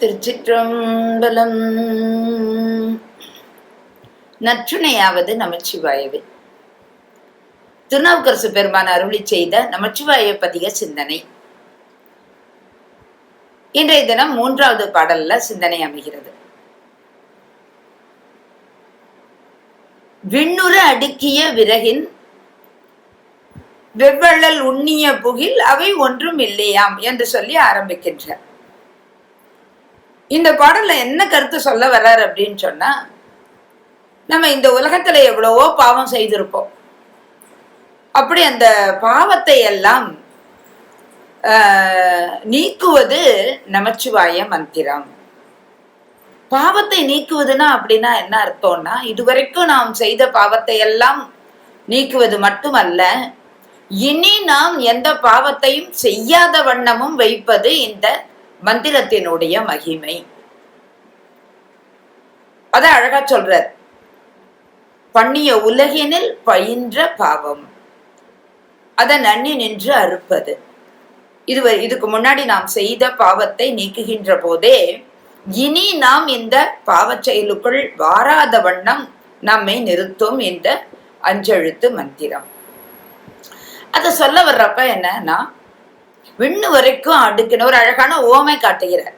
திருச்சிற்றம்பலம். நற்றுணையாவது நமச்சிவாயவே. திருநாவுக்கரசு பெருமான் அருளி செய்த நமச்சிவாய பதிக சிந்தனை. இன்றைய தினம் மூன்றாவது பாடல்ல சிந்தனை அமைகிறது. விண்ணுற அடுக்கிய விறகின் வெவ்வள்ளல் உண்ணிய புகில் அவை ஒன்றும் இல்லையாம் என்று சொல்லி ஆரம்பிக்கின்றார். இந்த பாடல்ல என்ன கருத்து சொல்ல வர்றாரு அப்படின்னு சொன்னா நம்ம இந்த உலகத்துல எவ்வளவோ பாவம் செய்திருப்போம். அப்படி அந்த பாவத்தை எல்லாம் நீக்குவது நமச்சிவாய மந்திரம். பாவத்தை நீக்குவதுன்னா அப்படின்னா என்ன அர்த்தம்னா இதுவரைக்கும் நாம் செய்த பாவத்தை எல்லாம் நீக்குவது மட்டுமல்ல இனி நாம் எந்த பாவத்தையும் செய்யாத வண்ணமும் வைப்பது இந்த மந்திரத்தினுடைய மகிமை. அத அழகா சொல்றார். பண்ணிய உலகினில் பயின்ற பாவம். அத நன்னி நின்று அறுப்பது. இது இதுக்கு முன்னாடி நாம் செய்த பாவத்தை நீக்குகின்ற போதே இனி நாம் இந்த பாவச் செயலுக்குள் வாராத வண்ணம் நம்மை நிறுத்தும் இந்த அஞ்செழுத்து மந்திரம். அத சொல்ல வர்றப்ப என்னன்னா விண்ணு வரைக்கும் அடுக்கின ஒரு அழகான ஓமை காட்டுகிறார்.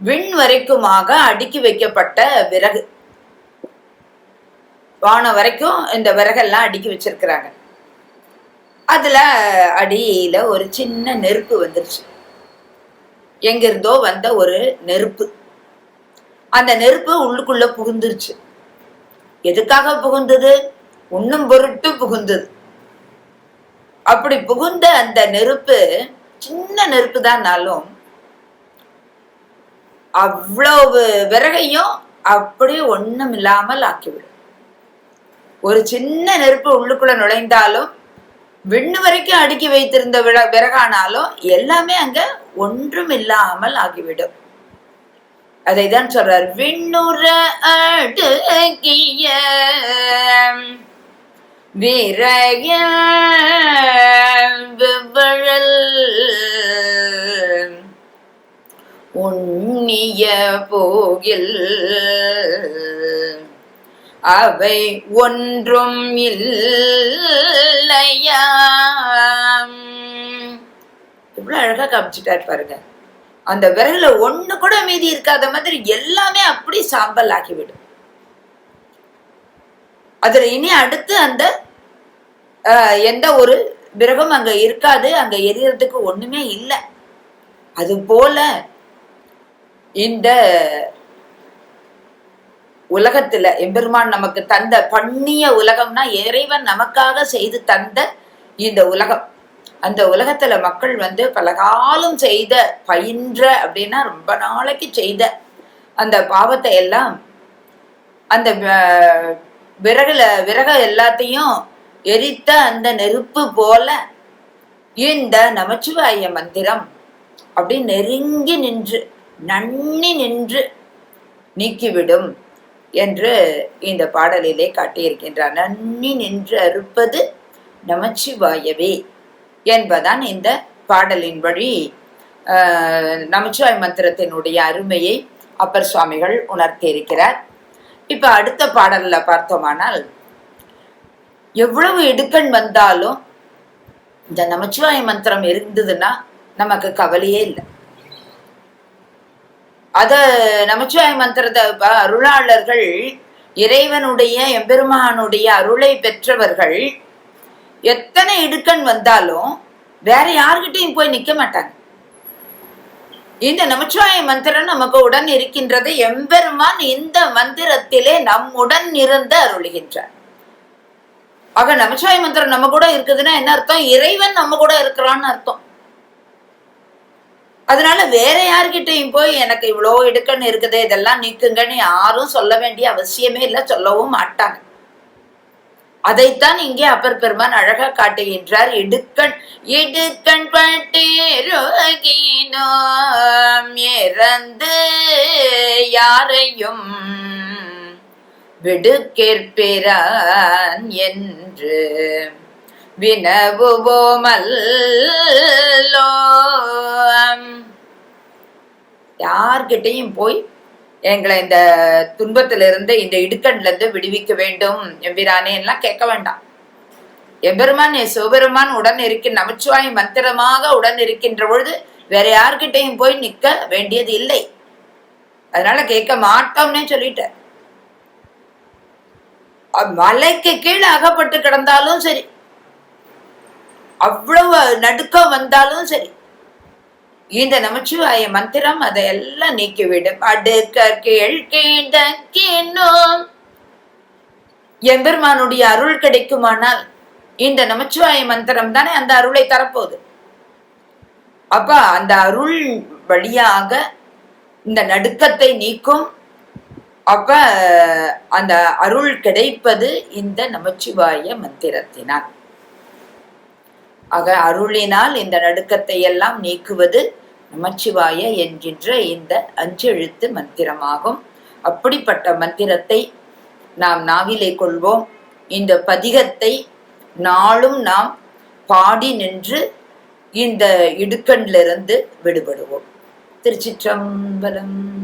விண் வரைக்குமாக அடுக்கி வைக்கப்பட்ட விறகு. வானம் வரைக்கும் இந்த விறகெல்லாம் அடுக்கி வச்சிருக்கிறாங்க. அதுல அடியில ஒரு சின்ன நெருப்பு வந்துருச்சு. எங்கிருந்தோ வந்த ஒரு நெருப்பு. அந்த நெருப்பு உள்ளுக்குள்ள புகுந்துருச்சு. எதுக்காக புகுந்தது? உண்ணும் பொருட்டு புகுந்தது. அப்படி புகுந்த அந்த நெருப்பு சின்ன நெருப்பு தான்னாலும் அவ்வளவு விறகையும் அப்படி ஒண்ணும் இல்லாமல் ஆக்கிவிடும். ஒரு சின்ன நெருப்பு உள்ளுக்குள்ள நுழைந்தாலும் விண்ணு வரைக்கும் அடுக்கி வைத்திருந்த விட விறகானாலும் எல்லாமே அங்க ஒன்றும் இல்லாமல் ஆகிவிடும். அதை தான் சொல்றார் விண்ணுற அடுக்கிய விறக உண்ணிய போகில். அவை ஒன்றும் இல்லையாம். இவ்வளவு அழகா காமிச்சிட்டார் பாருங்க. அந்த விறகுல ஒண்ணு கூட மீதி இருக்காத மாதிரி எல்லாமே அப்படி சாம்பல் ஆகிவிடும். அதுல இனி அடுத்து அந்த எந்த ஒரு விறகும் அங்க இருக்காது அங்க எரியறதுக்கு ஒண்ணுமே இல்லை. அது போல இந்த உலகத்துல எம்பெருமான் நமக்கு தந்த பண்ணிய உலகம்னா இறைவன் நமக்காக செய்து தந்த இந்த உலகம். அந்த உலகத்துல மக்கள் வந்து பலகாலம் செய்த பயின்ற அப்படின்னா ரொம்ப நாளைக்கு செய்த அந்த பாவத்தை எல்லாம் அந்த விறகுல விறக எல்லாத்தையும் எரித்த அந்த நெருப்பு போல இந்த நமச்சிவாய மந்திரம் அப்படி நெருங்கி நின்று நன்னி நின்று நீக்கிவிடும் என்று இந்த பாடலிலே காட்டியிருக்கின்றார். நன்னி நின்று அறுப்பது நமச்சிவாயவே என்பதான் இந்த பாடலின் வழி. நமச்சிவாய் மந்திரத்தினுடைய அருமையை அப்பர் சுவாமிகள் உணர்த்தியிருக்கிறார். இப்ப அடுத்த பாடல்ல பார்த்தோமானால் எவ்வளவு இடுக்கண் வந்தாலும் இந்த நமச்சிவாய மந்திரம் இருந்ததுன்னா நமக்கு கவலையே இல்லை. அத நமச்சிவாய மந்திரத்தை அருளாளர்கள் இறைவனுடைய எம்பெருமானுடைய அருளை பெற்றவர்கள் எத்தனை இடுக்கண் வந்தாலும் வேற யார்கிட்டையும் போய் நிக்க மாட்டாங்க. இந்த நமச்சிவாய மந்திரம் நமக்கு உடன் இருக்கின்றது. எம்பெருமான் இந்த மந்திரத்திலே நம்முடன் இருந்து அருளுகின்றார். ஆக நமச்சிவாய மந்திரம் நம்ம கூட இருக்குதுன்னா என்ன அர்த்தம்? இறைவன் நம்ம கூட இருக்கிறான்னு அர்த்தம். அதனால வேற யார்கிட்டையும் போய் எனக்கு இவ்வளோ எடுக்கன்னு இருக்குது இதெல்லாம் நீக்குங்கன்னு யாரும் சொல்ல வேண்டிய அவசியமே இல்லை சொல்லவும் மாட்டாங்க அதைத்தான் இங்கே அப்பர் பெருமான் அழகா காட்டுகின்றார் இடுக்கண் இடுக்கண் பட்டேரோகினோம் இறந்து யாரையும் விடுக்கேற்பிறான் என்று வினவுவோமல்லோ. யார்கிட்டையும் போய் எங்களை இந்த துன்பத்திலிருந்து இந்த இடுக்கண்ல இருந்து விடுவிக்க வேண்டும் எம்பிரானே எல்லாம் கேட்க வேண்டாம். எம்பெருமான் என் சிவபெருமான் உடன் இருக்க நமச்சிவாய் மந்திரமாக உடன் இருக்கின்ற பொழுது வேற யார்கிட்டையும் போய் நிக்க வேண்டியது இல்லை. அதனால கேட்க மாட்டோம்னே சொல்லிட்டேன் மலைக்கு கீழே அகப்பட்டு கிடந்தாலும் சரி அவ்வளவு நடுக்கம் வந்தாலும் சரி இந்த நமச்சிவாய மந்திரம் அதையெல்லாம் நீக்கிவிடும். அடுக்க எம்பெருமானுடைய அருள் கிடைக்குமானால் இந்த நமச்சிவாய மந்திரம் தானே அந்த அருளை தரப்போகுது. அப்ப அந்த அருள் வழியாக இந்த நடுக்கத்தை நீக்கும். அப்ப அந்த அருள் கிடைப்பது இந்த நமச்சிவாய மந்திரத்தினால். ஆக அருளினால் இந்த நடுக்கத்தை எல்லாம் நீக்குவது நமச்சிவாய என்கின்ற இந்த அஞ்செழுத்து மந்திரமாகும். அப்படிப்பட்ட மந்திரத்தை நாம் நாவிலே கொள்வோம். இந்த பதிகத்தை நாளும் நாம் பாடி நின்று இந்த இடுக்கண்லிருந்து விடுபடுவோம். திருச்சிற்றம்பலம்